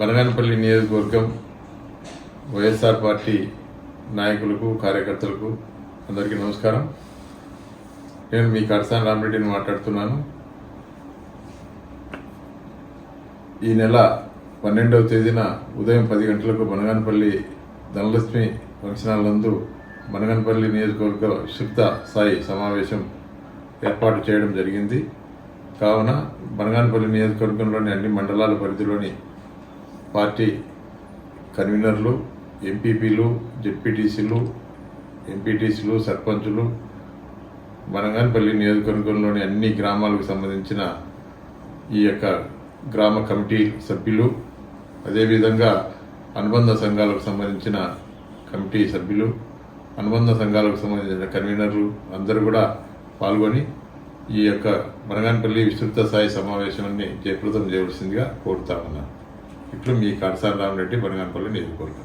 బనగానపల్లి నియోజకవర్గం వైఎస్ఆర్ పార్టీ నాయకులకు కార్యకర్తలకు అందరికీ నమస్కారం. నేను మీ కడసాని రామరెడ్డిని మాట్లాడుతున్నాను. ఈ నెల పన్నెండవ తేదీన ఉదయం పది గంటలకు బనగానపల్లి ధనలక్ష్మి ఫంక్షన్ హాల్ నందు బనగానపల్లి నియోజకవర్గ క్షిప్త స్థాయి సమావేశం ఏర్పాటు చేయడం జరిగింది. కావున బనగానపల్లి నియోజకవర్గంలోని అన్ని మండలాల పరిధిలోని పార్టీ కన్వీనర్లు ఎంపీపీలు జెడ్పీటీసీలు ఎంపీటీసీలు సర్పంచులు బనగానపల్లి నియోజకవర్గంలోని అన్ని గ్రామాలకు సంబంధించిన ఈ యొక్క గ్రామ కమిటీ సభ్యులు అదేవిధంగా అనుబంధ సంఘాలకు సంబంధించిన కమిటీ సభ్యులు అనుబంధ సంఘాలకు సంబంధించిన కన్వీనర్లు అందరూ కూడా పాల్గొని ఈ యొక్క బనగానపల్లి విస్తృత స్థాయి సమావేశాన్ని జయప్రదం చేయవలసిందిగా కోరుతా ఉన్నాను. ఇట్లు మీ కడసారి రామరెడ్డి బనగానపల్లి నియోజకవర్గం.